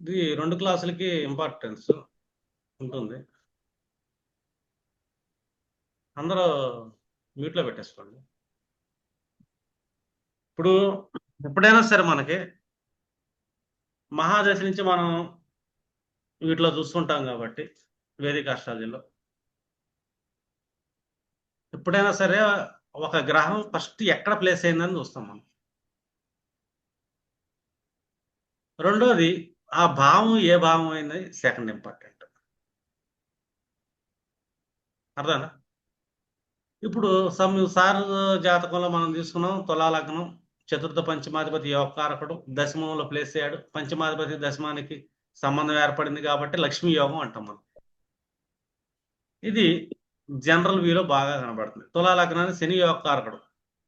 ఇది రెండు క్లాసులకి ఇంపార్టెన్స్ ఉంటుంది. అందరూ మ్యూట్లో పెట్టేసుకోండి. ఇప్పుడు ఎప్పుడైనా సరే మనకి మహాదశ నుంచి మనం వీటిలో చూస్తుంటాం కాబట్టి వేదిక అష్టాలజీలో ఎప్పుడైనా సరే ఒక గ్రహం ఫస్ట్ ఎక్కడ ప్లేస్ అయిందని చూస్తాం మనం. రెండోది ఆ భావం ఏ భావం అయింది సెకండ్ ఇంపార్టెంట్ అర్థనా ఇప్పుడు సమ్ సార్ జాతకంలో మనం తీసుకున్నాం తులాలగ్నం చతుర్థ పంచమాధిపతి యోగకారకుడు దశమంలో ప్లేస్ అయ్యాడు. పంచమాధిపతి దశమానికి సంబంధం ఏర్పడింది కాబట్టి లక్ష్మీ యోగం అంటాం మనం. ఇది జనరల్ వ్యూలో బాగా కనబడుతుంది. తులాలగ్నాన్ని శని యోగకారకుడు.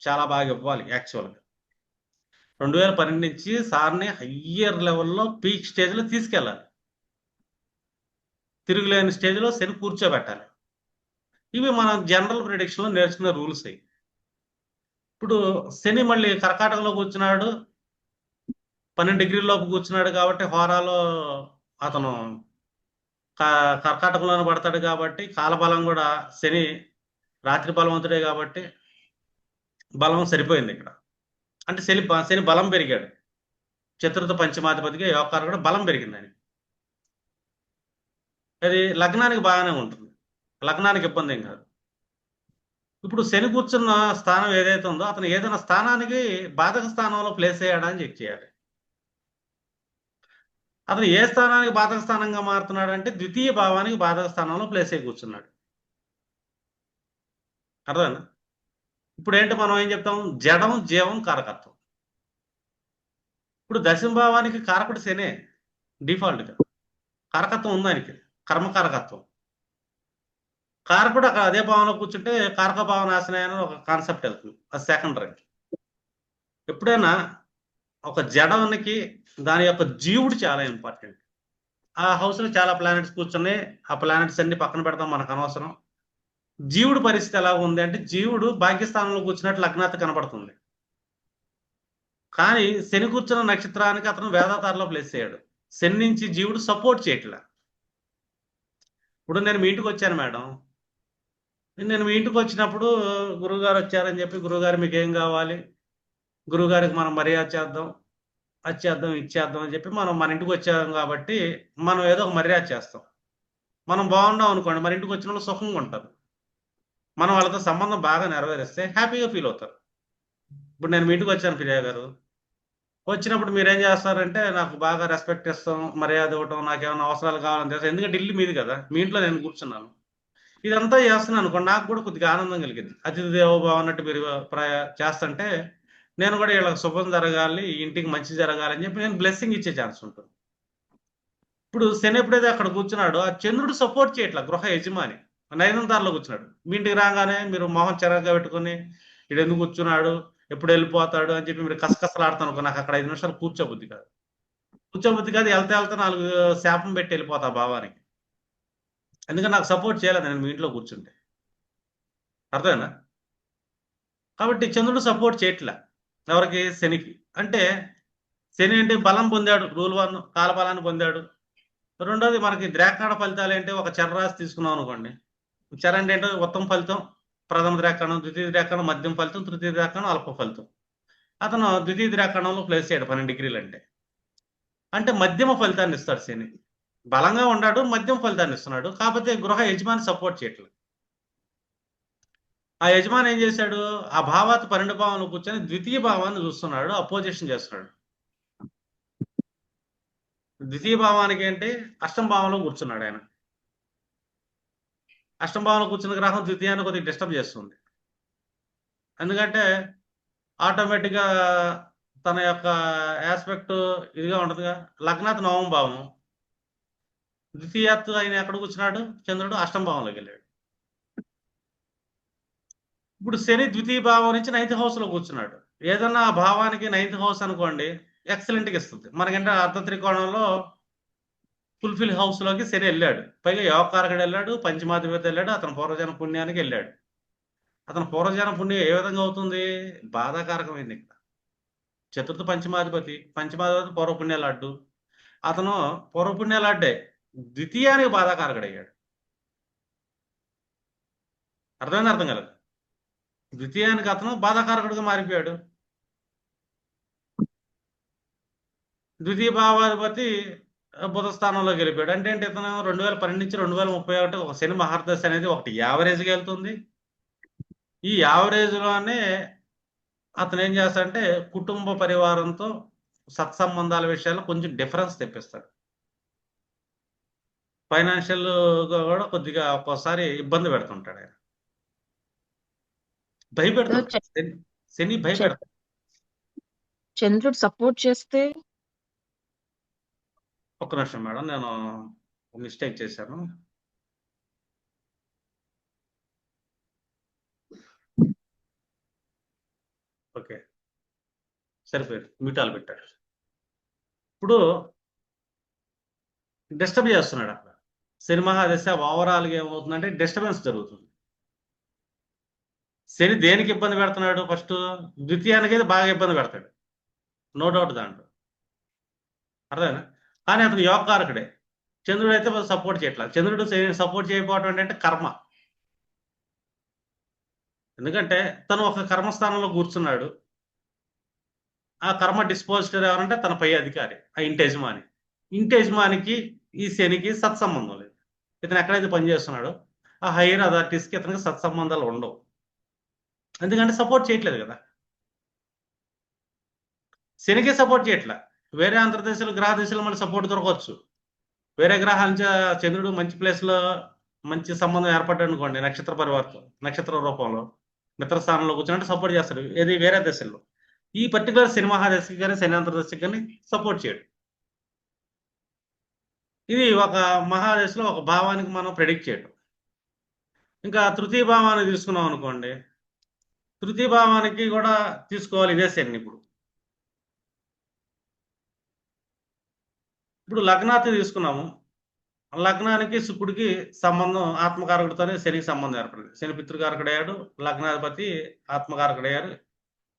చాలా బాగా ఇవ్వాలి యాక్చువల్గా రెండు వేల పన్నెండు నుంచి సార్ని హయ్యర్ లెవెల్లో పీక్ స్టేజ్లో తీసుకెళ్ళాలి. తిరుగులేని స్టేజ్లో శని కూర్చోబెట్టాలి. ఇవి మన జనరల్ ప్రిడిక్షన్లో నేర్చుకున్న రూల్స్ అయ్యి ఇప్పుడు శని మళ్ళీ కర్కాటకలో కూర్చున్నాడు. పన్నెండు డిగ్రీలోపు కూర్చున్నాడు కాబట్టి హోరాలో అతను కర్కాటకంలోనే పడతాడు కాబట్టి కాలబలం కూడా శని రాత్రి బలవంతుడే కాబట్టి బలం సరిపోయింది ఇక్కడ. అంటే శని శని బలం పెరిగాడు. చతుర్థ పంచమాధిపతిగా యోగారు కూడా బలం పెరిగింది అది లగ్నానికి బాగానే ఉంటుంది. లగ్నానికి ఇబ్బంది ఏం కాదు. ఇప్పుడు శని కూర్చున్న స్థానం ఏదైతే ఉందో అతను ఏదైనా స్థానానికి బాధక స్థానంలో ప్లేస్ అయ్యాడా చెక్ చేయాలి. అతను ఏ స్థానానికి బాధక స్థానంగా మారుతున్నాడు అంటే ద్వితీయ భావానికి బాధక స్థానంలో ప్లేస్ అయి కూర్చున్నాడు. అర్థనా ఇప్పుడు ఏంటి మనం ఏం చెప్తాం? జడం జీవం కారకత్వం. ఇప్పుడు దశంభావానికి కారకుడు శనే డిఫాల్ట్గా కారకత్వం ఉంది దానికి కర్మకారకత్వం కారకుడు అక్కడ అదే భావంలో కూర్చుంటే కారక భావన ఆశనాయని ఒక కాన్సెప్ట్ వెళ్తుంది. అది సెకండరీ ఎప్పుడైనా ఒక జడానికి దాని యొక్క జీవుడు చాలా ఇంపార్టెంట్ ఆ హౌస్లో చాలా ప్లానెట్స్ కూర్చున్నాయి. ఆ ప్లానెట్స్ అన్ని పక్కన పెడతాం మనకు అనవసరం. జీవుడు పరిస్థితి ఎలా ఉంది అంటే జీవుడు భాగ్యస్థానంలో కూర్చున్నట్టు లగ్నాత కనబడుతుంది కానీ శని కూర్చున్న నక్షత్రానికి అతను వేదాతారలో ప్లేస్ అయ్యాడు శని నుంచి జీవుడు సపోర్ట్ చేయట్లే. ఇప్పుడు నేను మీ ఇంటికి వచ్చాను మేడం. నేను మీ ఇంటికి వచ్చినప్పుడు గురువుగారు వచ్చారని చెప్పి గురువుగారు మీకు ఏం కావాలి? గురువుగారికి మనం మర్యాద చేద్దాం. అది చేద్దాం ఇచ్చేద్దాం అని చెప్పి మనం మన ఇంటికి వచ్చాం కాబట్టి మనం ఏదో ఒక మర్యాద చేస్తాం. మనం బాగున్నాం అనుకోండి మన ఇంటికి వచ్చిన వాళ్ళు సుఖంగా ఉంటారు. మనం వాళ్ళతో సంబంధం బాగా నెరవేరిస్తే హ్యాపీగా ఫీల్ అవుతారు. ఇప్పుడు నేను మీ ఇంటికి వచ్చాను ప్రియా గారు. వచ్చినప్పుడు మీరేం చేస్తారంటే నాకు బాగా రెస్పెక్ట్ ఇస్తాం మర్యాద ఇవ్వటం నాకు ఏమైనా అవసరాలు కావాలని తెలుసు ఎందుకంటే ఢిల్లీ మీది కదా మీ ఇంట్లో నేను కూర్చున్నాను. ఇదంతా చేస్తున్నాను అనుకోండి నాకు కూడా కొద్దిగా ఆనందం కలిగింది. అతిథి దేవోభావ అన్నట్టు మీరు చేస్తుంటే నేను కూడా వీళ్ళకి శుభం జరగాలి ఇంటికి మంచి జరగాలి అని చెప్పి నేను బ్లెస్సింగ్ ఇచ్చే ఛాన్స్ ఉంటుంది. ఇప్పుడు శని ఎప్పుడైతే అక్కడ కూర్చున్నాడో ఆ చంద్రుడు సపోర్ట్ చేయట్లా గృహ యజమాని. నైనంతారలో కూర్చున్నాడు. మీ ఇంటికి రాగానే మీరు మొహం చెరగా పెట్టుకుని ఇడు ఎందుకు కూర్చున్నాడు? ఎప్పుడు వెళ్ళిపోతాడు? అని చెప్పి మీరు కసకసలాడుతాను నాకు అక్కడ ఐదు నిమిషాలు కూర్చోబుద్ధి కాదు. కూర్చోబుద్ధి కాదు వెళ్తే వెళ్తే నాలుగు శాపం పెట్టి వెళ్ళిపోతా భావానికి. ఎందుకంటే నాకు సపోర్ట్ చేయలేదు నేను మీ ఇంట్లో కూర్చుంటే. అర్థమేనా కాబట్టి చంద్రుడు సపోర్ట్ చేయట్లే. ఎవరికి? శనికి. అంటే శని అంటే బలం పొందాడు రూల్ వన్ కాలబలాన్ని పొందాడు. రెండోది మనకి ద్రాక్షాడ ఫలితాలు ఏంటి? ఒక చర్రాసి తీసుకున్నాం అనుకోండి. చర అంటే ఏంటో? ఉత్తమ ఫలితం ప్రథమ ద్రాక్షణం ద్వితీయ ద్రాక్షణం మధ్యం ఫలితం తృతీయ ద్రాక్షణం అల్ప ఫలితం. అతను ద్వితీయ ద్రాక్షణంలో ప్లేస్ చేయడు పన్నెండు డిగ్రీలు అంటే. అంటే మధ్యమ ఫలితాన్ని ఇస్తాడు శని. బలంగా ఉన్నాడు మధ్యమ ఫలితాన్ని ఇస్తున్నాడు. కాకపోతే గృహ యజమాని సపోర్ట్ చేయట్లేదు. ఆ యజమాని ఏం చేశాడు? ఆ భావాత్ పన్నెండు భావంలో కూర్చొని ద్వితీయ భావాన్ని చూస్తున్నాడు అపోజిషన్ చేస్తున్నాడు. ద్వితీయ భావానికి ఏంటి? అష్టం భావంలో కూర్చున్నాడు ఆయన. అష్టం భావంలో కూర్చున్న గ్రహం ద్వితీయాన్ని కొద్దిగా డిస్టర్బ్ చేస్తుంది. ఎందుకంటే ఆటోమేటిక్గా తన యొక్క ఆస్పెక్ట్ ఇదిగా ఉంటుందిగా. లగ్నాత్ నవమ భావం ద్వితీయాత్తు ఆయన ఎక్కడ కూర్చున్నాడు? చంద్రుడు అష్టం భావంలోకి వెళ్ళాడు. ఇప్పుడు శని ద్వితీయ భావం నుంచి నైన్త్ హౌస్లో కూర్చున్నాడు ఏదన్నా ఆ భావానికి నైన్త్ హౌస్ అనుకోండి ఎక్సలెంట్గా ఇస్తుంది. మనకంటే అర్ధ త్రికోణంలో ఫుల్ఫిల్ హౌస్లోకి శని వెళ్ళాడు. పైగా యోగకారకుడు వెళ్ళాడు పంచమాధిపతి వెళ్ళాడు అతను పూర్వజన పుణ్యానికి వెళ్ళాడు. అతను పూర్వజన పుణ్యం ఏ విధంగా అవుతుంది? బాధాకారకమైంది ఇక్కడ. చతుర్థ పంచమాధిపతి పంచమాధిపతి పూర్వపుణ్యాల అడ్డు అతను పూర్వపుణ్యాల అడ్డే ద్వితీయానికి బాధాకారకుడయ్యాడు అర్థమైంది అర్థం కలదు? ద్వితీయానికి అతను బాధాకారకుడిగా మారిపోయాడు. ద్వితీయ భావాధిపతి బుధ స్థానంలో గెలిపాడు. అంటే ఏంటి? ఇతను రెండు వేల పన్నెండు నుంచి రెండు వేల ముప్పై ఒకటి ఒక శని మహారదశ అనేది ఒకటి యావరేజ్గా వెళ్తుంది. ఈ యావరేజ్లోనే అతను ఏం చేస్తాడంటే కుటుంబ పరివారంతో సత్సంబంధాల విషయాల్లో కొంచెం డిఫరెన్స్ తెప్పిస్తాడు. ఫైనాన్షియల్గా కూడా కొద్దిగా ఒక్కోసారి ఇబ్బంది పెడుతుంటాడు ఆయన. భయపెడతాడు శని భయపెడతాడు. చంద్రుడు సపోర్ట్ చేస్తే ఒక్క నిమిషం మేడం నేను మిస్టేక్ చేశాను. ఓకే. సరిపోయింది. మ్యూటాలు పెట్టాడు. ఇప్పుడు డిస్టర్బ్ చేస్తున్నాడు అక్కడ. శని మహాదశ ఓవరాల్గా ఏమవుతుందంటే డిస్టర్బెన్స్ జరుగుతుంది. శని దేనికి ఇబ్బంది పెడుతున్నాడు? ఫస్ట్ ద్వితీయానికి అయితే బాగా ఇబ్బంది పెడతాడు. నో డౌట్ దాంట్లో. అర్థమేనా కానీ అతను యోగకారకుడే. చంద్రుడు అయితే సపోర్ట్ చేయట్లేదు చంద్రుడు సపోర్ట్ చేయకపోవడం అంటే కర్మ. ఎందుకంటే తను ఒక కర్మస్థానంలో కూర్చున్నాడు. ఆ కర్మ డిస్పోజిటర్ ఎవరంటే తన పై అధికారి ఆ ఇంటి యజమాని. ఇంటి యజమానికి ఈ శనికి సత్సంబంధం లేదు. ఇతను ఎక్కడైతే పనిచేస్తున్నాడో ఆ హైయర్ అథారిటీస్కి ఇతనికి సత్సంబంధాలు ఉండవు. ఎందుకంటే సపోర్ట్ చేయట్లేదు కదా. శనికే సపోర్ట్ చేయట్లే. వేరే అంతర్దశలు గ్రహ దశలు మళ్ళీ సపోర్ట్ దొరకవచ్చు. వేరే గ్రహాల నుంచి చంద్రుడు మంచి ప్లేస్లో మంచి సంబంధం ఏర్పడ్డాడు అనుకోండి నక్షత్ర పరివర్తన నక్షత్ర రూపంలో మిత్ర స్థానంలో కూర్చున్నట్టు సపోర్ట్ చేస్తాడు. ఏది వేరే దశల్లో. ఈ పర్టికులర్ సినిమా దశకి కానీ శని అంతర్దశకి కానీ సపోర్ట్ చేయడు. ఇది ఒక మహాదశలో ఒక భావానికి మనం ప్రెడిక్ట్ చేయడం ఇంకా తృతీయ భావాన్ని తీసుకున్నాం అనుకోండి తృతీయ భావానికి కూడా తీసుకోవాలి ఇదే శని ఇప్పుడు. ఇప్పుడు లగ్నాతి తీసుకున్నాము. లగ్నానికి శుక్రుడికి సంబంధం ఆత్మకారకుడితోనే శనికి సంబంధం ఏర్పడింది. శని పితృకారకుడయ్యాడు లగ్నాధిపతి ఆత్మకారకుడయ్యారు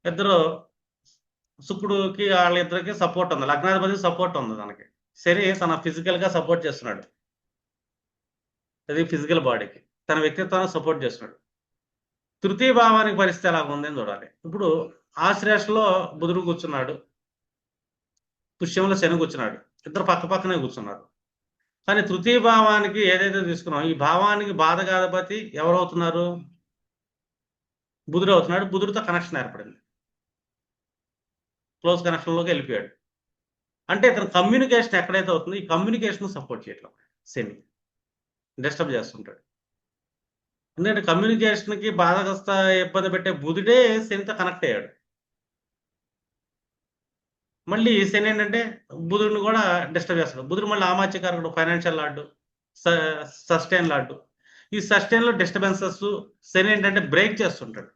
ఇద్దరు శుక్రుడికి వాళ్ళిద్దరికి సపోర్ట్ ఉంది. లగ్నాధిపతి సపోర్ట్ ఉంది తనకి. శని తన ఫిజికల్గా సపోర్ట్ చేస్తున్నాడు. అది ఫిజికల్ బాడీకి తన వ్యక్తిత్వాన్ని సపోర్ట్ చేస్తున్నాడు. తృతీయ భావానికి పరిస్థితి ఎలా ఉందని చూడాలి. ఇప్పుడు ఆశ్రేషలో బుధుడు కూర్చున్నాడు పుష్యంలో శని కూర్చున్నాడు ఇద్దరు పక్క పక్కనే కూర్చున్నారు. కానీ తృతీయ భావానికి ఏదైతే తీసుకున్నాం ఈ భావానికి బాధ కాదపతి ఎవరవుతున్నారు? బుధుడు అవుతున్నాడు. బుధుడితో కనెక్షన్ ఏర్పడింది. క్లోజ్ కనెక్షన్లోకి వెళ్ళిపోయాడు. అంటే ఇతను కమ్యూనికేషన్ ఎక్కడైతే అవుతుందో ఈ కమ్యూనికేషన్ సపోర్ట్ చేయట్లేదు శని డిస్టర్బ్ చేస్తుంటాడు. ఎందుకంటే కమ్యూనికేషన్కి బాధగస్త ఇబ్బంది పెట్టే బుధుడే శనితో కనెక్ట్ అయ్యాడు. మళ్ళీ శని ఏంటంటే బుధుడిని కూడా డిస్టర్బ్ చేస్తాడు. బుధుడు మళ్ళీ ఆమాత్యకారకుడు ఫైనాన్షియల్ లాడ్డు సస్టైన్ లాడ్డు ఈ సస్టైన్లో డిస్టర్బెన్సెస్ శని ఏంటంటే బ్రేక్ చేస్తుంటాడు.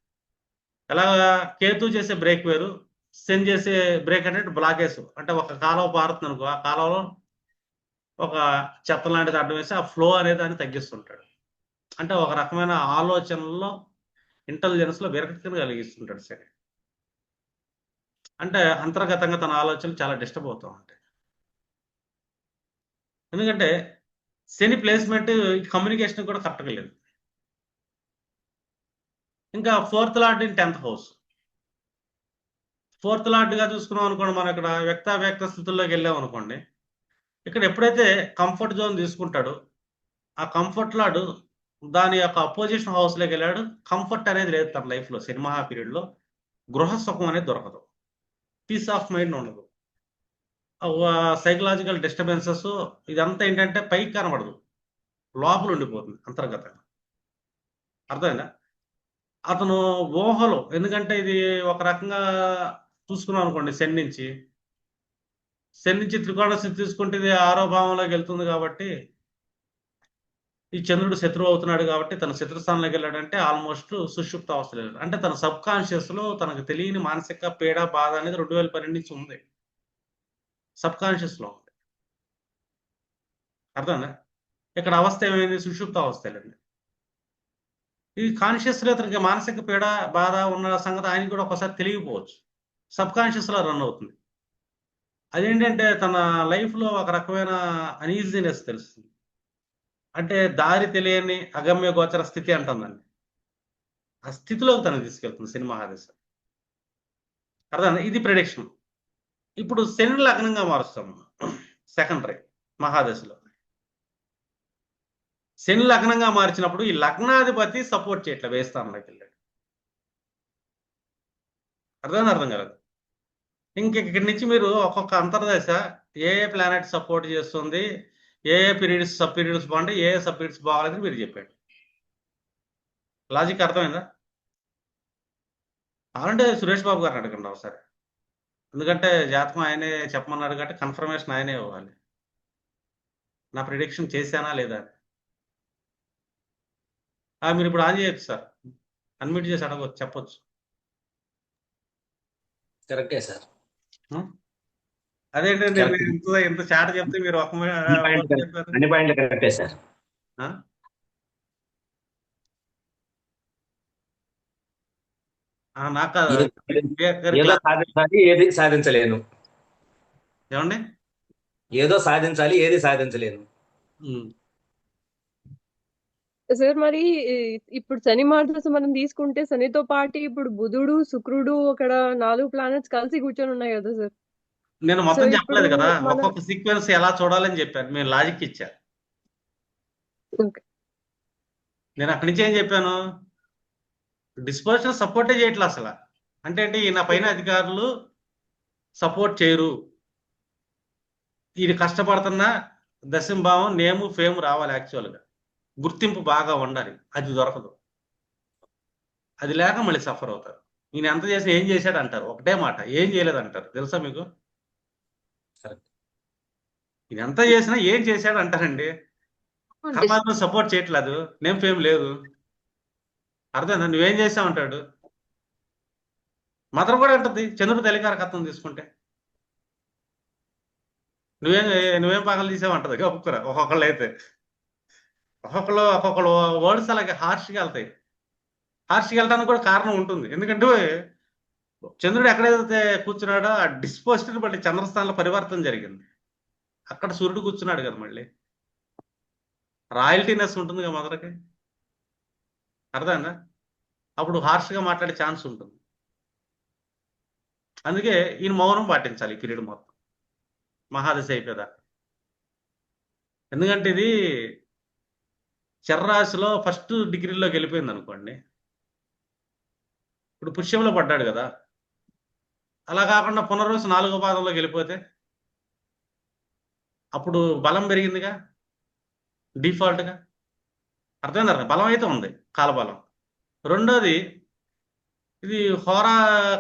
ఎలాగా కేతు చేసే బ్రేక్ వేరు శని చేసే బ్రేక్ అంటే బ్లాకేజ్ అంటే ఒక కాలువ పారుతుంది అనుకో ఆ కాలువలో ఒక చెత్త లాంటిది అడ్డం వేసి ఆ ఫ్లో అనేది దాన్ని తగ్గిస్తుంటాడు. అంటే ఒక రకమైన ఆలోచనలో ఇంటెలిజెన్స్లో విరక్తిని కలిగిస్తుంటాడు సరే అంటే అంతర్గతంగా తన ఆలోచనలు చాలా డిస్టర్బ్ అవుతూ ఉంటాయి. ఎందుకంటే శని ప్లేస్మెంట్ కమ్యూనికేషన్ కూడా కరెక్ట్గా లేదు. ఇంకా fourth lord in tenth house. Fourth లార్డ్గా చూసుకున్నాం అనుకోండి మనం ఇక్కడ వ్యక్త వ్యక్త స్థితుల్లోకి వెళ్ళాం అనుకోండి ఇక్కడ ఎప్పుడైతే కంఫర్ట్ జోన్ తీసుకుంటాడో ఆ కంఫర్ట్ లార్డ్ దాని యొక్క అపోజిషన్ హౌస్లోకి వెళ్ళాడు. కంఫర్ట్ అనేది లేదు తన లైఫ్లో సినిమా పీరియడ్లో గృహ సుఖం అనేది దొరకదు. పీస్ ఆఫ్ మైండ్ ఉండదు. సైకలాజికల్ డిస్టర్బెన్సెస్ ఇదంతా ఏంటంటే పైకి కనబడదు. లోపల ఉండిపోతుంది అంతర్గతంగా. అర్థమైందా? అతను ఊహలు ఎందుకంటే ఇది ఒక రకంగా చూసుకున్నాం అనుకోండి శని నుంచి. శని నుంచి త్రికోణ తీసుకుంటే ఇది ఆరో భావంలోకి వెళ్తుంది కాబట్టి ఈ చంద్రుడు శత్రువు అవుతున్నాడు కాబట్టి తన శత్రుస్థానంలోకి వెళ్ళాడంటే ఆల్మోస్ట్ సుషుప్త అవస్థలు అంటే తన సబ్ కాన్షియస్లో తనకు తెలియని మానసిక పీడ బాధ అనేది రెండు వేల పన్నెండు నుంచి ఉంది. సబ్ కాన్షియస్లో ఉంది. అర్థందా ఇక్కడ అవస్థ ఏమైంది? సుషుప్త అవస్థ వెళ్ళింది ఈ కాన్షియస్లో అతనికి మానసిక పీడ బాధ ఉన్న సంగతి ఆయనకి కూడా ఒకసారి తెలియకపోవచ్చు. సబ్ కాన్షియస్లో రన్ అవుతుంది. అదేంటంటే తన లైఫ్లో ఒక రకమైన అనీజినెస్ తెలుస్తుంది. అంటే దారి తెలియని అగమ్య గోచర స్థితి అంటుందండి. ఆ స్థితిలోకి తను తీసుకెళ్తుంది సినిమా మహాదశ. అర్థం ఇది ప్రిడిక్షన్ ఇప్పుడు శని లగ్నంగా మారుస్తాం. సెకండరీ మహాదశలో. శని లగ్నంగా మార్చినప్పుడు ఈ లగ్నాధిపతి సపోర్ట్ చేయట్లే వేస్తానులోకి వెళ్ళాడు అర్థం అర్థం కలదు. ఇంక ఇక్కడి నుంచి మీరు ఒక్కొక్క అంతర్దశ ఏ ఏ ప్లానెట్ సపోర్ట్ చేస్తుంది? ఏ ఏ పీరియడ్స్ సబ్ పీరియడ్స్ బాగుంటాయి ఏ ఏ సబ్ పీరియడ్స్ బాగాలేదని మీరు చెప్పాడు. లాజిక్ అర్థమైందా? అలాంటే సురేష్ బాబు గారిని అడగండి ఒకసారి. ఎందుకంటే జాతకం ఆయనే చెప్పమన్నాడు కాబట్టి కన్ఫర్మేషన్ ఆయనే ఇవ్వాలి. నా ప్రిడిక్షన్ చేశానా లేదా మీరు ఇప్పుడు ఆన్ చేయొచ్చు సార్. అన్మ్యూట్ చేసి అడగవచ్చు చెప్పొచ్చు. కరెక్టే సార్. అదేంటండి ఇంత ఇంత చాట చెప్తే మీరు ఒక అన్ని పాయింట్లు కరెక్టే. సార్. ఆ? ఆ, నాకు. ఏది- సాధించాలి సాధించలేను. ఏమండి? ఏదో సాధించాలి ఏది సాధించలేను. సార్ మరి ఇప్పుడు శని మార్గదర్శనం మనం తీసుకుంటే శనితో పాటు ఇప్పుడు బుధుడు శుక్రుడు అక్కడ నాలుగు ప్లానెట్స్ కలిసి కూర్చొని ఉన్నాయి కదా సార్. నేను మొత్తం చెప్పలేదు కదా. ఒక్కొక్క సీక్వెన్స్ ఎలా చూడాలని చెప్పాను. నేను లాజిక్ ఇచ్చా. ఓకే. నేను అక్కడి నుంచి ఏం చెప్పాను? డిస్పర్షన్ సపోర్టే చేయట్లే అసలు. అంటే ఏంటి? ఈయన పైన అధికారులు సపోర్ట్ చేయరు. ఈయన కష్టపడుతున్న దశంభావం నేము ఫేమ్ రావాలి యాక్చువల్గా గుర్తింపు బాగా ఉండాలి. అది దొరకదు. అది లేక మళ్ళీ సఫర్ అవుతారు. ఈయన ఎంత చేసి ఏం చేశాడు అంటారు ఒకటే మాట. ఏం చేయలేదు అంటారు తెలుసా మీకు? ఎంత చేసినా ఏం చేశాడు అంటారండి కర్మాత్మ సపోర్ట్ చేయట్లేదు నేమ్ ఫేమ్ లేదు. అర్థమైందా? నువ్వేం చేసావు అంటాడు మదర్ కూడా అంటుంది చంద్రుడు తెలికారకత్వం తీసుకుంటే. నువ్వేం నువ్వేం పగలు తీసావు అంటది ఒక్కొక్కరు ఒక్కొక్కళ్ళు అయితే. ఒక్కొక్కరు ఒక్కొక్కరు వర్డ్స్ అలాగే హార్ష్గా వెళ్తాయి. హార్ష్గా వెళ్ళడానికి కూడా కారణం ఉంటుంది. ఎందుకంటే చంద్రుడు ఎక్కడైతే కూర్చున్నాడో ఆ డిస్పోజిషన్ బట్టి చంద్రస్థానంలో పరివర్తన జరిగింది. అక్కడ సూర్యుడు కూర్చున్నాడు కదా మళ్ళీ. రాయల్టీనెస్ ఉంటుంది కదా మదర్కి? అర్థమైందా? అప్పుడు హార్ష్గా మాట్లాడే ఛాన్స్ ఉంటుంది. అందుకే ఈయన మౌనం పాటించాలి ఈ పీరియడ్ మొత్తం. మహాదశ అయిపోయేదాకా ఎందుకంటే ఇది చర్రాశిలో ఫస్ట్ డిగ్రీలోకి వెళ్ళిపోయింది అనుకోండి. ఇప్పుడు పుష్యంలో పడ్డాడు కదా. అలా కాకుండా పునర్వసు నాలుగో పాదంలోకి వెళ్ళిపోతే అప్పుడు బలం పెరిగిందిగా? డిఫాల్ట్గా? అర్థమైంది అర్థం బలం అయితే ఉంది కాలబలం. రెండోది ఇది హోరా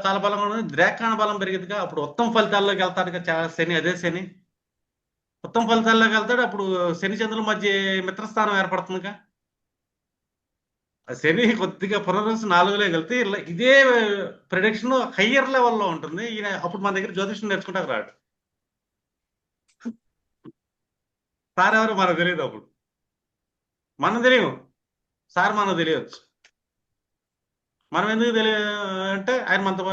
కాలబలం ఉన్నది ద్రేకాణ బలం పెరిగిందిగా అప్పుడు ఉత్తమ ఫలితాల్లోకి వెళ్తాడుగా చాలా శని అదే శని. ఉత్తమ ఫలితాల్లోకి వెళ్తాడు అప్పుడు శని చంద్రుల మధ్య మిత్రస్థానం ఏర్పడుతుందిగా. ఆ శని కొద్దిగా పునర్వసు నాలుగులోకి వెళ్తే ఇలా ఇదే ప్రొడిక్షన్ హయ్యర్ లెవెల్లో ఉంటుంది. ఈయన అప్పుడు మన దగ్గర జ్యోతిషం నేర్చుకుంటాక రాడు. సార్ ఎవరు మనకు తెలియదు అప్పుడు. మనం తెలియదు. సార్ మనకు తెలియచ్చు మనం ఎందుకు తెలియ అంటే ఆయన మనతో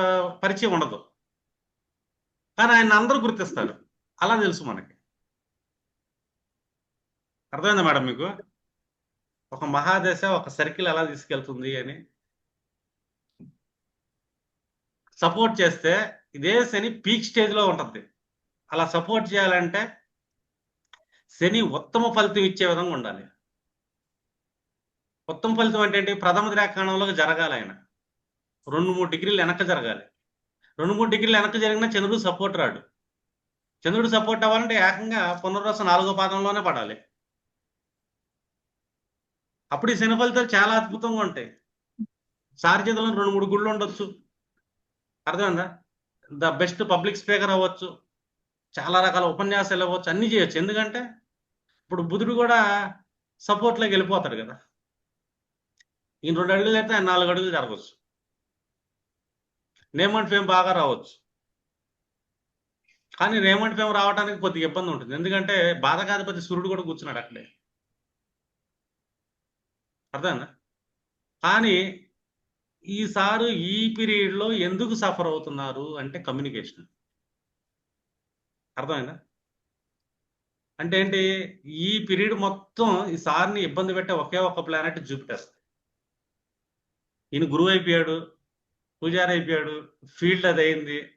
పరిచయం ఉండదు. కానీ ఆయన అందరూ గుర్తిస్తారు. అలా తెలుసు మనకి. అర్థమైందా మేడం మీకు? ఒక మహాదశ ఒక సర్కిల్ ఎలా తీసుకెళ్తుంది అని సపోర్ట్ చేస్తే ఇదే శని పీక్ స్టేజ్లో ఉంటుంది. అలా సపోర్ట్ చేయాలంటే శని ఉత్తమ ఫలితం ఇచ్చే విధంగా ఉండాలి. ఉత్తమ ఫలితం అంటే ఏంటి? ప్రథమ ద్రాకాణంలో జరగాలి ఆయన. రెండు మూడు డిగ్రీలు వెనక జరగాలి. రెండు మూడు డిగ్రీలు వెనక జరిగినా చంద్రుడు సపోర్ట్ రాడు. చంద్రుడు సపోర్ట్ అవ్వాలంటే ఏకంగా పునర్వస నాలుగో పాదంలోనే పడాలి. అప్పుడు ఈ శని ఫలితాలు చాలా అద్భుతంగా ఉంటాయి. సారచేతుల్లో రెండు మూడు గుళ్ళు ఉండొచ్చు. అర్థమైందా? ద బెస్ట్ పబ్లిక్ స్పీకర్ అవ్వచ్చు. చాలా రకాల ఉపన్యాసాలు ఇవ్వచ్చు అన్ని చేయొచ్చు. ఎందుకంటే ఇప్పుడు బుధుడు కూడా సపోర్ట్లోకి వెళ్ళిపోతాడు కదా. ఈయన రెండు అడుగులు అయితే ఆయన నాలుగు అడుగులు జరగవచ్చు. నేమ్ అండ్ ఫేమ్ బాగా రావచ్చు. కానీ నేమ్ అండ్ ఫేమ్ రావడానికి కొద్దిగా ఇబ్బంది ఉంటుంది. ఎందుకంటే బాధకాధిపతి సూర్యుడు కూడా కూర్చున్నాడు అక్కడే. అర్థమైందా? కానీ ఈసారి ఈ పీరియడ్లో ఎందుకు సఫర్ అవుతున్నారు అంటే కమ్యూనికేషన్ అర్థమైందా? అంటే ఏంటి? ఈ పీరియడ్ మొత్తం ఈ సార్ని ఇబ్బంది పెట్టే ఒకే ఒక ప్లానెట్ జూపిటర్ ఈయన గురువు అయిపోయాడు పూజారి అయిపోయాడు ఫీల్డ్ అది అయింది.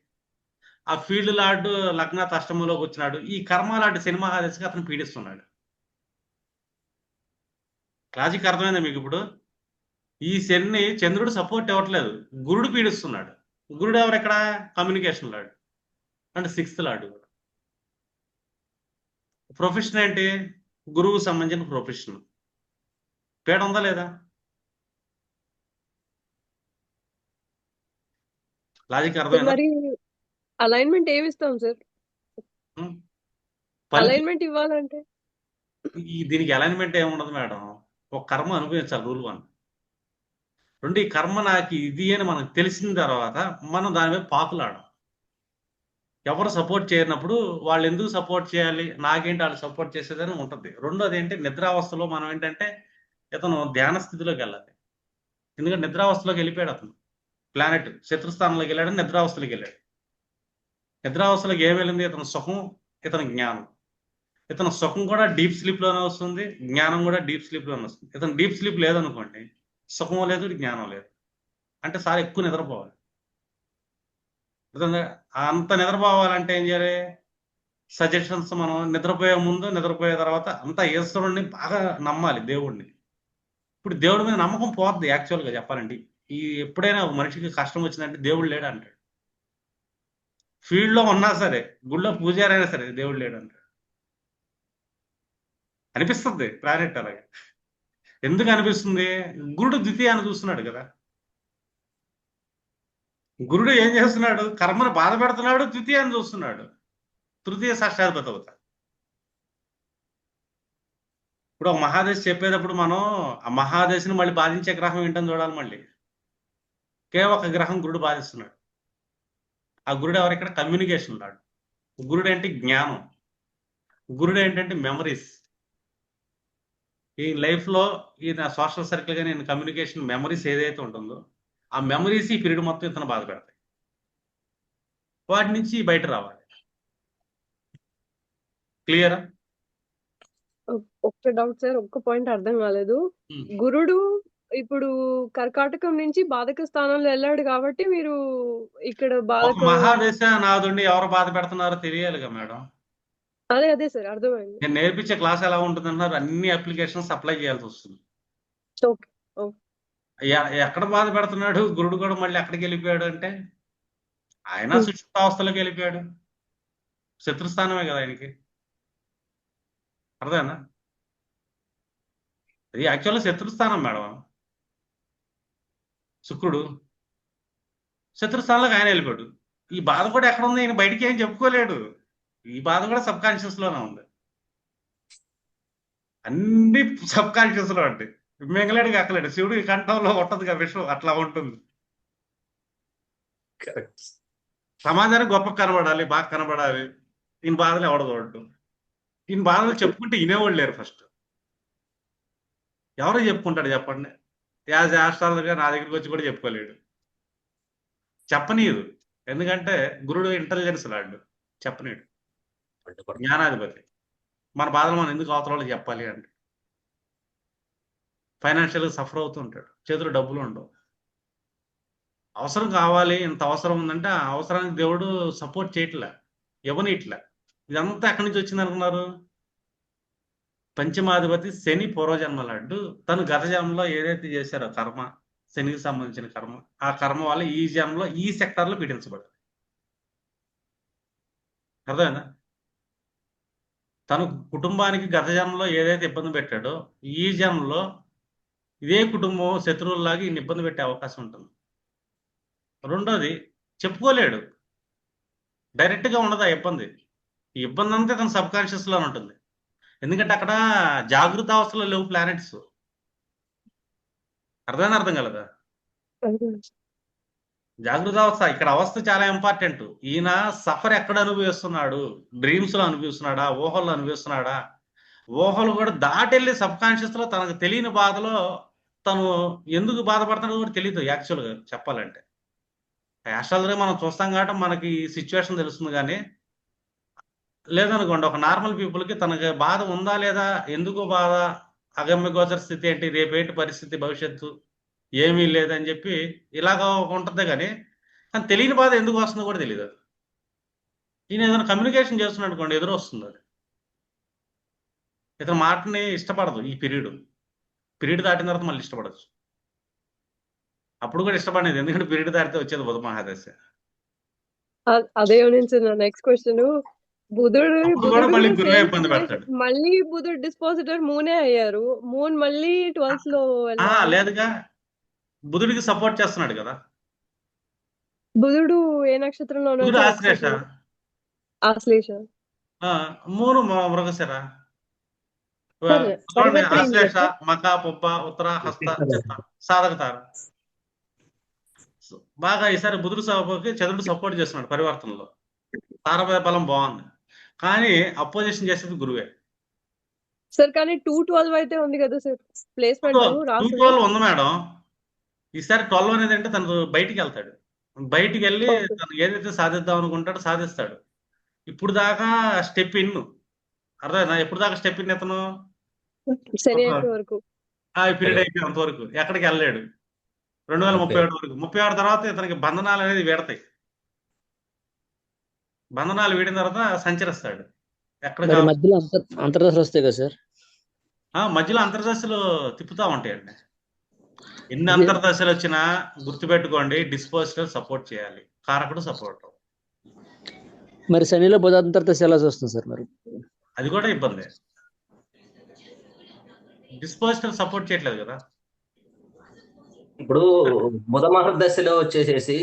ఆ ఫీల్డ్ లార్డు లగ్నాథ్ అష్టమంలోకి వచ్చినాడు. ఈ కర్మ లాంటి సినిమా ఆదేశంగా అతను పీడిస్తున్నాడు. లాజిక్ అర్థమైందా మీకు ఇప్పుడు? ఈ శని చంద్రుడు సపోర్ట్ ఇవ్వట్లేదు. గురుడు పీడిస్తున్నాడు. గురుడు ఎవరు ఎక్కడ కమ్యూనికేషన్ లాడు అంటే సిక్స్త్ లాడు ప్రొఫెషన్ ఏంటి? గురువుకు సంబంధించిన ప్రొఫెషన్. పేడ ఉందా లేదా? లాజిక్ అలైన్మెంట్ ఏమి ఇస్తాం సార్? అలైన్మెంట్ ఇవ్వాలంటే? ఈ దీనికి అలైన్మెంట్ ఏముండదు మేడం. ఒక కర్మ అనుభవించాలి రూల్ వన్. రెండు ఈ కర్మ నాకు ఇది అని మనకు తెలిసిన తర్వాత మనం దాని మీద పాకులాడం ఎవరు సపోర్ట్ చేయనప్పుడు వాళ్ళు ఎందుకు సపోర్ట్ చేయాలి? నాకేంటి వాళ్ళు సపోర్ట్ చేసేదని ఉంటుంది. రెండోది ఏంటి? నిద్రావస్థలో మనం ఏంటంటే ఇతను ధ్యాన స్థితిలోకి వెళ్ళాలి. ఎందుకంటే నిద్రావస్థలోకి వెళ్ళిపోయాడు అతను. ప్లానెట్ శత్రుస్థానంలోకి వెళ్ళాడు నిద్రావస్థలోకి వెళ్ళాడు. నిద్రావస్థలోకి ఏం వెళ్ళింది? ఇతను సుఖం ఇతని జ్ఞానం. ఇతను సుఖం కూడా డీప్ స్లీప్లోనే వస్తుంది జ్ఞానం కూడా డీప్ స్లీప్లోనే వస్తుంది. ఇతను డీప్ స్లీప్ లేదనుకోండి సుఖం లేదు జ్ఞానం లేదు. అంటే సార్ ఎక్కువ నిద్రపోవాలి. అంత నిద్రపోవాలంటే ఏం చేయాలి? సజెషన్స్ మనం నిద్రపోయే ముందు నిద్రపోయే తర్వాత అంతా ఈశ్వరుణ్ణి బాగా నమ్మాలి దేవుణ్ణి. ఇప్పుడు దేవుడి మీద నమ్మకం పోద్ది యాక్చువల్గా చెప్పాలండి ఈ ఎప్పుడైనా ఒక మనిషికి కష్టం వచ్చిందంటే దేవుడు లేడు అంటాడు. ఫీల్డ్లో ఉన్నా సరే గుళ్ళో పూజారైనా సరే దేవుడు లేడు అంటాడు. అనిపిస్తుంది ప్లానెట్ అలాగే. ఎందుకు అనిపిస్తుంది? గురుడు ద్వితీయాన్ని చూస్తున్నాడు కదా. గురుడు ఏం చేస్తున్నాడు? కర్మను బాధ పెడుతున్నాడు ద్వితీయాన్ని చూస్తున్నాడు. తృతీయ సాక్షాత్పతి అవుతాడు. ఇప్పుడు ఒక మహాదశ చెప్పేటప్పుడు మనం ఆ మహాదశని మళ్ళీ బాధించే గ్రహం ఏంటని చూడాలి మళ్ళీ. కేవలం ఒక గ్రహం గురుడు బాధిస్తున్నాడు. ఆ గురుడు ఎవరు? ఇక్కడ కమ్యూనికేషన్ ఉన్నాడు. గురుడు ఏంటి? జ్ఞానం. గురుడు ఏంటంటే మెమరీస్. ఈ లైఫ్లో ఈ నా సోషల్ సర్కిల్గా నేను కమ్యూనికేషన్ మెమరీస్ ఏదైతే ఉంటుందో ఆ మెమరీస్ ఈ పీరియడ్ మొత్తం ఇతను బాధ పెడతాయి. వాటి నుంచి బయట రావాలి. క్లియరా ఒక్క డౌట్ సార్ ఒక్క పాయింట్ అర్థం కాలేదు. Hmm. గురుడు ఇప్పుడు కర్కాటకం నుంచి బాధక స్థానంలో వెళ్ళాడు కాబట్టి మీరు ఇక్కడ బాధక మహాదశ నాదుండి ఎవరు బాధ పెడుతున్నారో తెలియాలిగా మేడం. అదే అదే సార్ అర్థమైంది. నేను నేర్పించే క్లాస్ ఎలా ఉంటుంది అన్నారు అన్ని అప్లికేషన్స్ అప్లై చేయాల్సి వస్తుంది. ఓకే ఎ- ఎక్కడ బాధ పెడుతున్నాడు? గురుడు కూడా మళ్ళీ ఎక్కడికి వెళ్ళిపోయాడు అంటే? ఆయన సుషుప్తావస్థలోకి వెళ్ళిపోయాడు. శత్రుస్థానమే కదా ఆయనకి. అర్థమేనా అది యాక్చువల్గా శత్రుస్థానం మేడం. శుక్రుడు. శత్రుస్థానంలోకి ఆయన వెళ్ళిపోయాడు. ఈ బాధ కూడా ఎక్కడ ఉంది? ఆయన బయటికి ఏం చెప్పుకోలేడు. ఈ బాధ కూడా సబ్ కాన్షియస్లోనే ఉంది. అన్ని సబ్ కాన్షియస్లో ఉంటాయి మింగలేడు అక్కలేడు. శివుడు కంఠంలో ఉంటది కదా విషయం అట్లా ఉంటుంది. సమాజానికి గొప్ప కనబడాలి బాగా కనబడాలి. ఈయన బాధలు ఎవడ చూడటం ఈయన బాధలు చెప్పుకుంటే వినేవాళ్ళు లేరు ఫస్ట్. ఎవరు చెప్పుకుంటాడు చెప్పండి. యాజ్గా నా దగ్గరికి వచ్చి కూడా చెప్పుకోలేడు. చెప్పనీయదు. ఎందుకంటే గురుడు ఇంటెలిజెన్స్ లాడు. చెప్పనీడు జ్ఞానాధిపతి. మన బాధలు మనం ఎందుకు అవతల చెప్పాలి అంటే. ఫైనాన్షియల్గా సఫర్ అవుతుంటాడు చేతిలో డబ్బులు ఉండవు. అవసరం కావాలి ఇంత అవసరం ఉందంటే ఆ అవసరానికి దేవుడు సపోర్ట్ చేయట్లే ఇవ్వని ఇట్లా ఇదంతా ఎక్కడి నుంచి వచ్చింది అనుకున్నారు? పంచమాధిపతి శని పూర్వజన్మ లడ్డు తను గత జన్మలో ఏదైతే చేశారో కర్మ శనికి సంబంధించిన కర్మ ఆ కర్మ వల్ల ఈ జన్మలో ఈ సెక్టార్లో పీడించబడింది అర్థమైనా తను కుటుంబానికి గత జన్మలో ఏదైతే ఇబ్బంది పెట్టాడో ఈ జన్మలో ఇదే కుటుంబం శత్రువుల్లాగా ఈయన ఇబ్బంది పెట్టే అవకాశం ఉంటుంది. రెండోది చెప్పుకోలేడు. డైరెక్ట్గా ఉండదు ఆ ఇబ్బంది? ఈ ఇబ్బంది అంతా తన సబ్ కాన్షియస్ ఉంటుంది. ఎందుకంటే అక్కడ జాగృత అవస్థలో లేవు ప్లానెట్స్. అర్థమైనా అర్థం కలదా? జాగృత అవస్థ ఇక్కడ అవస్థ చాలా ఇంపార్టెంట్. ఈయన సఫర్ ఎక్కడ అనుభవిస్తున్నాడు? డ్రీమ్స్లో అనుభవిస్తున్నాడా? ఊహల్లో అనుభవిస్తున్నాడా? ఊహలు కూడా దాటెళ్ళి సబ్ కాన్షియస్లో తనకు తెలియని బాధలో తను ఎందుకు బాధపడుతున్నాడు కూడా తెలియదు యాక్చువల్గా చెప్పాలంటే. యాక్చువల్గా మనం చూస్తాం కాబట్టి మనకి సిచ్యువేషన్ తెలుస్తుంది కానీ లేదనుకోండి ఒక నార్మల్ పీపుల్కి తనకి బాధ ఉందా లేదా ఎందుకు బాధ అగమ్య గోచర స్థితి ఏంటి రేపేంటి పరిస్థితి భవిష్యత్తు ఏమీ లేదని చెప్పి ఇలాగ ఉంటుంది కానీ కానీ తెలియని బాధ ఎందుకు వస్తుందో కూడా తెలియదు ఈయన ఏదైనా కమ్యూనికేషన్ చేస్తున్నాడు అనుకోండి ఎదురు వస్తుంది అది. ఇతని మాటని ఇష్టపడదు ఈ పీరియడ్ పీరియడ్ దాటిన తర్వాత మళ్ళీ ఇష్టపడచ్చు. అప్పుడు కూడా ఇష్టపడలేదు. ఎందుకంటే పీరియడ్ దాటితే వచ్చేది బుధ మహాదశ. అదే నెక్స్ట్ క్వశ్చన్. బుధుడు బుధుడు మళ్ళీ బుధుడు డిస్పాజిటర్ మూనే అయ్యారు. మూన్ మళ్ళీ ట్వెల్త్లో. లేదుగా. బుధుడికి సపోర్ట్ చేస్తున్నాడు కదా. బుధుడు ఏ నక్షత్రంలో ఆశ్లేష? ఆశ్లేష. ఆ, మూడు మ- మృగశిర సరే, చూడండి పరివర్తన ఏం ఆశ్లేష? మక పుబ్బ ఉత్తర హస్త సాధకతార బాగా ఈసారి బుధుడు సపోకి చంద్రుడు సపోర్ట్ చేస్తున్నాడు పరివర్తనలో తారపద బలం బాగుంది కానీ అపోజిషన్ చేసేది గురువే సార్ కానీ టూ ట్వెల్వ్ అయితే ఉంది కదా సార్ ప్లేస్మెంట్ టూ ట్వెల్వ్ ఉంది మేడం ఈసారి ట్వెల్వ్ అనేది అంటే తను బయటికి వెళ్తాడు బయటికి వెళ్ళి. తను ఏదైతే సాధిద్దాం అనుకుంటాడో సాధిస్తాడు ఇప్పుడు దాకా స్టెప్ ఇన్ అర్థమైందా? ఎప్పుడు దాకా స్టెప్ ఇన్ ఇతను? శని అయిపోయే వరకు. ఆ పీరియడ్ అయిపోయేంత వరకు ఎక్కడికి వెళ్ళలేడు. రెండు వేల ముప్పై ఏడు వరకు. ముప్పై ఆరు తర్వాత ఇతనికి బంధనాలు అనేది వీడతాయి. బంధనాలు వీడిన తర్వాత సంచరిస్తాడు. ఎక్కడ మధ్యలో అంతర్ అంతర్దశలు వస్తాయి కదా సార్? మధ్యలో అంతర్దశలు తిప్పుతా ఉంటాయండి ఎన్ని అంతర్దశలు వచ్చినా గుర్తుపెట్టుకోండి డిస్పోజల్ సపోర్ట్ చేయాలి. కారకుడు సపోర్ట్. మరి శనిలో బుధ అంతర్దశ ఎలా వస్తుంది సార్ మరి? అది కూడా ఇబ్బంది. డిస్పోజల్ సపోర్ట్ చేయట్లేదు కదా. ఇప్పుడు బుధ మహర్దశలో వచ్చేసేసి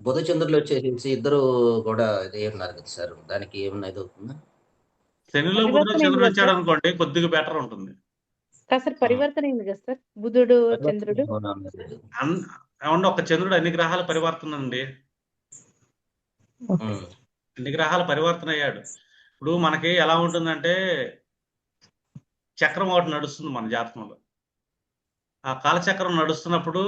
బుధ చంద్రులు వచ్చేసేసి ఇద్దరు కూడా ఇదే ఉన్నారు కదా సార్. దానికి ఏమన్నా ఇది అవుతుందా? శనిలో బుధుడు పరివర్తన చంద్రుడు వచ్చాడు? అనుకోండి కొద్దిగా బెటర్ ఉంటుంది. సార్ పరివర్తన అయింది కదా సార్? బుధుడు చంద్రుడు? అవునా ఒక చంద్రుడు అన్ని గ్రహాల పరివర్తన అండి. అన్ని గ్రహాల పరివర్తన అయ్యాడు. ఇప్పుడు మనకి ఎలా ఉంటుందంటే చక్రం ఒకటి నడుస్తుంది మన జాతకంలో. ఆ కాలచక్రం నడుస్తున్నప్పుడు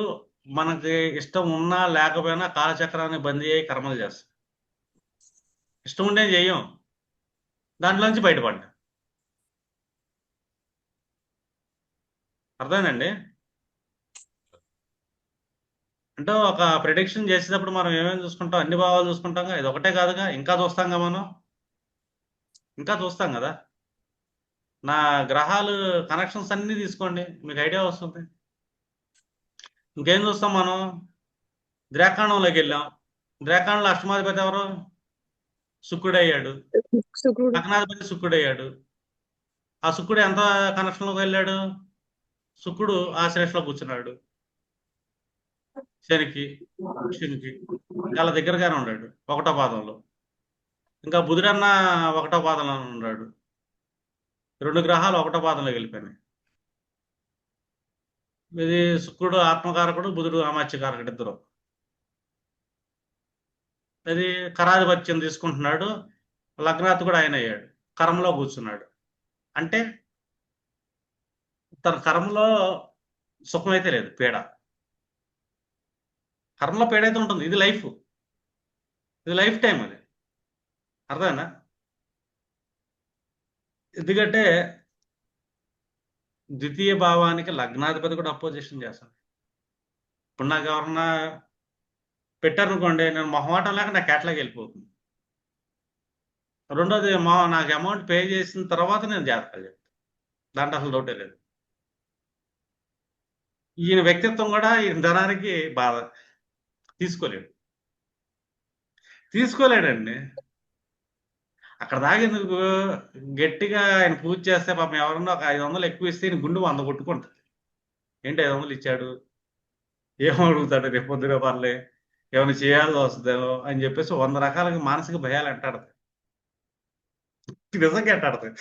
మనకి ఇష్టం ఉన్నా లేకపోయినా కాలచక్రాన్ని బందీ అయ్యి కర్మలు చేస్తాం ఇష్టం ఉంటే చేయం. దాంట్లోంచి బయటపడ్డా. అర్థమైందండి? అంటే ఒక ప్రిడిక్షన్ చేసేటప్పుడు మనం ఏమేమి చూసుకుంటాం? అన్ని భావాలు చూసుకుంటాం ఇది ఒకటే కాదుగా? ఇంకా చూస్తాంగా మనం? ఇంకా చూస్తాం కదా. నా గ్రహాలు కనెక్షన్స్ అన్ని తీసుకోండి. మీకు ఐడియా వస్తుంది. ఇంకేం చూస్తాం మనం? ద్రాకాణంలోకి వెళ్ళాం. ద్రాకాణంలో అష్టమాధిపతి ఎవరు? శుక్రుడు. అయ్యాడు లగ్నాధిపతి శుక్రుడు అయ్యాడు ఆ శుక్రుడు ఎంత కనెక్షన్లోకి వెళ్ళాడు? శుక్రుడు ఆ శ్రేష్లో కూర్చున్నాడు. శనికి శనికి చాలా దగ్గరగానే ఉన్నాడు. ఒకటో పాదంలో. ఇంకా బుధుడన్న ఒకటో పాదంలో ఉన్నాడు. రెండు గ్రహాలు ఒకటో పాదంలోకి వెళ్ళిపోయినాయి. ఇది శుక్రుడు ఆత్మకారకుడు బుధుడు అమాత్యకారకుడు ఇద్దరు. ఇది కరాధిపత్యం తీసుకుంటున్నాడు. లగ్నాథ్ కూడా ఆయన అయ్యాడు. కర్మలో కూర్చున్నాడు. అంటే తన కర్మలో సుఖం అయితే లేదు పీడ. కర్మలో పీడ అయితే ఉంటుంది. ఇది లైఫ్. ఇది లైఫ్ టైం అది. అర్థమేనా ఎందుకంటే ద్వితీయ భావానికి లగ్నాధిపతి కూడా అపోజిషన్ చేస్తాను ఇప్పుడు నాకు ఎవరన్నా పెట్టారనుకోండి నేను మొహమాటం లేక నా క్యాట్లాగ్ వెళ్ళిపోతుంది. రెండోది మా నాకు అమౌంట్ పే చేసిన తర్వాత నేను జాతకాలు చెప్తాను. దాంట్లో అసలు డౌటే లేదు. ఈయన వ్యక్తిత్వం కూడా ఈయన ధనానికి బాధ. తీసుకోలేడు. తీసుకోలేడండి. అక్కడ దాగేందుకు గట్టిగా ఆయన పూజ చేస్తే పాపం ఎవరన్నా ఒక ఐదు వందలు ఎక్కువ ఇస్తే గుండు వంద కొట్టుకుంటుంది. ఏంటి ఐదు వందలు ఇచ్చాడు? ఏమడుగుతాడు అడుగుతాడు రేపు పొద్దున పర్లే ఏమైనా చేయాల్సి వస్తుందేమో అని చెప్పేసి వంద రకాలుగా మానసిక భయాలు అంటాడుతాయి నిజంగా అంటాడుతాయి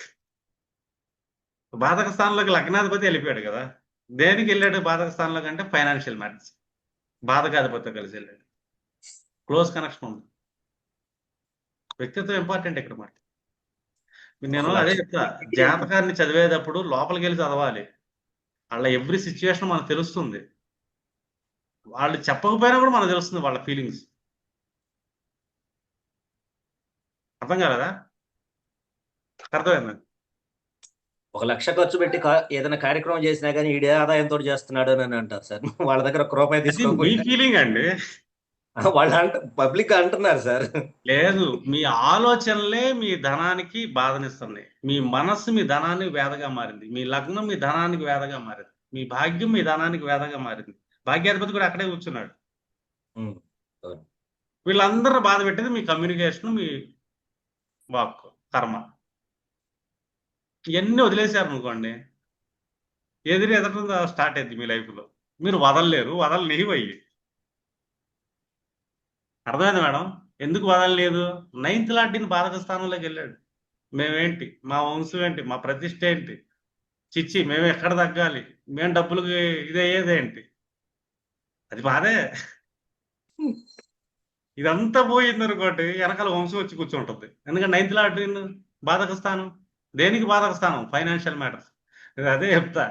బాధక స్థానంలోకి లగ్నాధిపతి వెళ్ళిపోయాడు కదా? దేనికి వెళ్ళాడు బాధక స్థానంలోకి అంటే ఫైనాన్షియల్ మ్యాటర్స్. బాధకాధిపతితో కలిసి వెళ్ళాడు. క్లోజ్ కనెక్షన్ ఉంది. వ్యక్తిత్వం ఇంపార్టెంట్ ఇక్కడ మాట. నేను అదే చెప్తా. జాతకాన్ని చదివేటప్పుడు లోపలికి వెళ్ళి చదవాలి. వాళ్ళ ఎవ్రీ సిచ్యువేషన్ మనకు తెలుస్తుంది. వాళ్ళు చెప్పకపోయినా కూడా మనకు తెలుస్తుంది వాళ్ళ ఫీలింగ్స్ అర్థం కాలేదా? అర్థమైందా? ఒక లక్ష ఖర్చు పెట్టి ఏదైనా కార్యక్రమం చేసినా కానీ ఈడే ఆదాయంతో చేస్తున్నాడు అని అంటారు సార్. వాళ్ళ దగ్గర ఒక రూపాయి తీసుకోకుండా. ఫీలింగ్ అండి. వాళ్ళు అంట పబ్లిక్ అంటున్నారు సార్. లేదు మీ ఆలోచనలే మీ ధనానికి బాధనిస్తున్నాయి. మీ మనస్సు మీ ధనానికి వేదగా మారింది. మీ లగ్నం మీ ధనానికి వేదగా మారింది. మీ భాగ్యం మీ ధనానికి వేదగా మారింది. భాగ్యాధిపతి కూడా అక్కడే కూర్చున్నాడు. వీళ్ళందరూ బాధ పెట్టేది మీ కమ్యూనికేషన్ మీ వాక్ కర్మ. ఇవన్నీ వదిలేశారు అనుకోండి ఎదురు ఎదటం స్టార్ట్ అయింది మీ లైఫ్లో. మీరు వదలలేరు వదలనివ్వయ్యి అర్థమైంది మేడం? ఎందుకు వదలలేదు నైన్త్ లాంటిని బాధక స్థానంలోకి వెళ్ళాడు. మేమేంటి? మా వంశం ఏంటి? మా ప్రతిష్ట ఏంటి? చిచ్చి మేము ఎక్కడ తగ్గాలి? మేము డబ్బులకి ఇదయ్యేదేంటి అది బాధే ఇదంతా పోయింది అనుకోటి వెనకాల వంశం వచ్చి కూర్చుంటుంది. ఎందుకంటే నైన్త్ లాంటిన్ బాధక స్థానం. దేనికి బాధక స్థానం? ఫైనాన్షియల్ మ్యాటర్స్ అదే చెప్తా.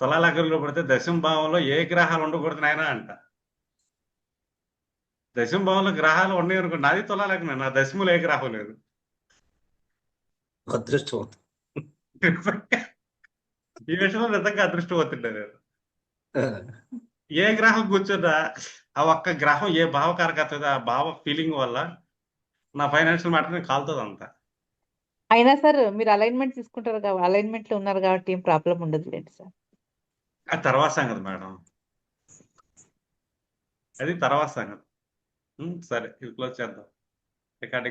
తులాలగ్నంలో పడితే దశమ భావంలో ఏ గ్రహాలు ఉండకూడదు నాయనా అంట. దశమ భావంలో గ్రహాలు ఉన్నాయి అనుకో నాది తులాలగ్నం నా దశములు ఏ గ్రహం లేదు. అదృష్టం ఈ విషయంలో నిజంగా అదృష్టవంతుండే నేను. ఏ గ్రహం కూర్చున్నా ఆ ఒక్క గ్రహం ఏ భావకారకత ఆ భావ ఫీలింగ్ వల్ల నా ఫైనాన్షియల్ మ్యాటర్ కాలుతుంది అంతా. అయినా సార్ మీరు అలైన్మెంట్ తీసుకుంటారు కాబట్టి అలైన్మెంట్లో ఉన్నారు కాబట్టి ఏం ప్రాబ్లం ఉండదు లేండి సార్. అది తర్వాత సంగతి మేడం. అది తర్వాత సంగతి. సరే ఇది క్లోజ్ చేద్దాం. రికార్డింగ్